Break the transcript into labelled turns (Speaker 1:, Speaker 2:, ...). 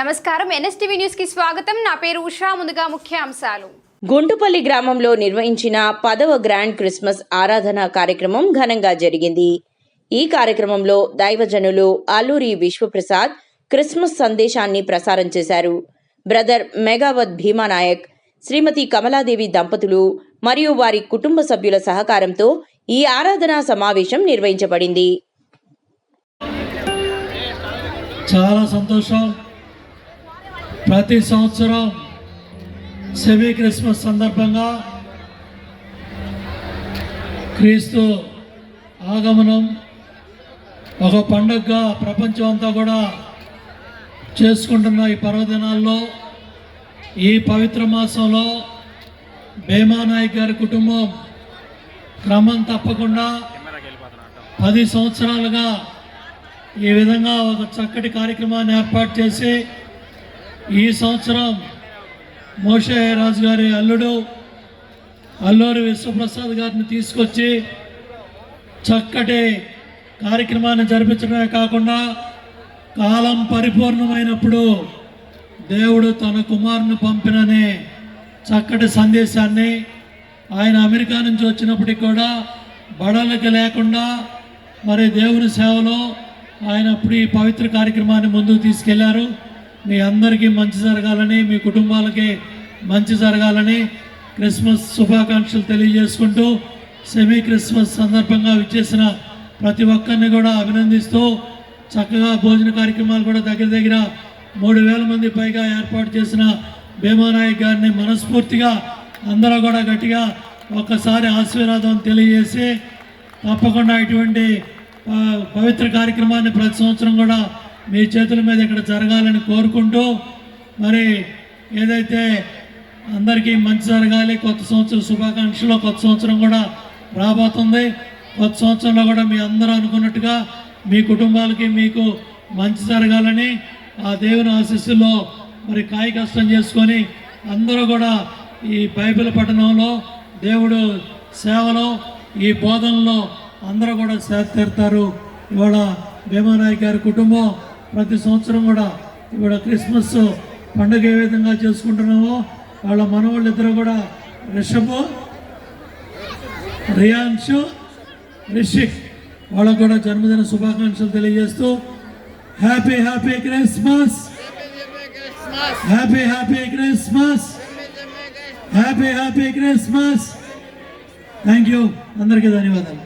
Speaker 1: నమస్కారం. ఎన్ఎస్టీవీ న్యూస్కి స్వాగతం. నా పేరు ఉషా. ముందుగా ముఖ్యాంశాలు.
Speaker 2: గుంటుపల్లి గ్రామంలో నిర్వహించిన పదవ గ్రాండ్ క్రిస్మస్ ఆరాధన కార్యక్రమం ఘనంగా జరిగింది. ఈ కార్యక్రమంలో దైవజనులు అల్లూరి విశ్వప్రసాద్ క్రిస్మస్ సందేశాన్ని ప్రసారం చేశారు. బ్రదర్ మెగావత్ భీమానాయక్ శ్రీమతి కమలాదేవి దంపతులు మరియు వారి కుటుంబ సభ్యుల సహకారంతో ఈ ఆరాధనా సమావేశం నిర్వహించబడింది.
Speaker 3: చాలా సంతోషం. ప్రతి సంవత్సరం సెమీ క్రిస్మస్ సందర్భంగా క్రీస్తు ఆగమనం ఒక పండుగగా ప్రపంచం అంతా కూడా చేసుకుంటున్న ఈ పర్వదినాల్లో ఈ పవిత్ర మాసంలో భీమానాయక్ గారి కుటుంబం క్రమం తప్పకుండా పది సంవత్సరాలుగా ఈ విధంగా ఒక చక్కటి కార్యక్రమాన్ని ఏర్పాటు చేసి ఈ సంవత్సరం మోషే రాజు గారి అల్లుడు అల్లూరి విశ్వప్రసాద్ గారిని తీసుకొచ్చి చక్కటి కార్యక్రమాన్ని జరిపించడమే కాకుండా కాలం పరిపూర్ణమైనప్పుడు దేవుడు తన కుమారుని పంపిననే చక్కటి సందేశాన్ని ఆయన అమెరికా నుంచి వచ్చినప్పటికి కూడా బడలకి లేకుండా మరి దేవుని సేవలో ఆయన అప్పుడు ఈ పవిత్ర కార్యక్రమాన్ని ముందుకు తీసుకెళ్ళారు. మీ అందరికీ మంచి జరగాలని మీ కుటుంబాలకి మంచి జరగాలని క్రిస్మస్ శుభాకాంక్షలు తెలియజేసుకుంటూ సెమీ క్రిస్మస్ సందర్భంగా విచ్చేసిన ప్రతి ఒక్కరిని కూడా అభినందిస్తూ చక్కగా భోజన కార్యక్రమాలు కూడా దగ్గర దగ్గర మూడు వేల మంది పైగా ఏర్పాటు చేసిన భీమానాయక్ గారిని మనస్ఫూర్తిగా అందరూ కూడా గట్టిగా ఒక్కసారి ఆశీర్వాదం తెలియజేసి తప్పకుండా ఇటువంటి పవిత్ర కార్యక్రమాన్ని ప్రతి సంవత్సరం కూడా మీ చేతుల మీద ఇక్కడ జరగాలని కోరుకుంటూ మరి ఏదైతే అందరికీ మంచి జరగాలి కొత్త సంవత్సరం శుభాకాంక్షలు కొత్త సంవత్సరం కూడా రాబోతుంది. కొత్త సంవత్సరంలో కూడా మీ అందరూ అనుకున్నట్టుగా మీ కుటుంబాలకి మీకు మంచి జరగాలని ఆ దేవుని ఆశీస్సుల్లో మరి కాయ కష్టం చేసుకొని అందరూ కూడా ఈ బైబిల్ పఠనంలో దేవుడు సేవలో ఈ బోధనలో అందరూ కూడా సేద తీరుతారు. ఇవాళ భీమానాయక్ గారి కుటుంబం ప్రతి సంవత్సరం కూడా ఇవాళ క్రిస్మస్ పండుగ ఏ విధంగా చేసుకుంటున్నామో వాళ్ళ మనవాళ్ళు ఇద్దరు కూడా రిషభు రియాన్షు రిషిక్ వాళ్ళకు కూడా జన్మదిన శుభాకాంక్షలు తెలియజేస్తూ happy happy Christmas! Happy happy Christmas! Happy happy Christmas! Thank you. అందరికీ ధన్యవాదాలు.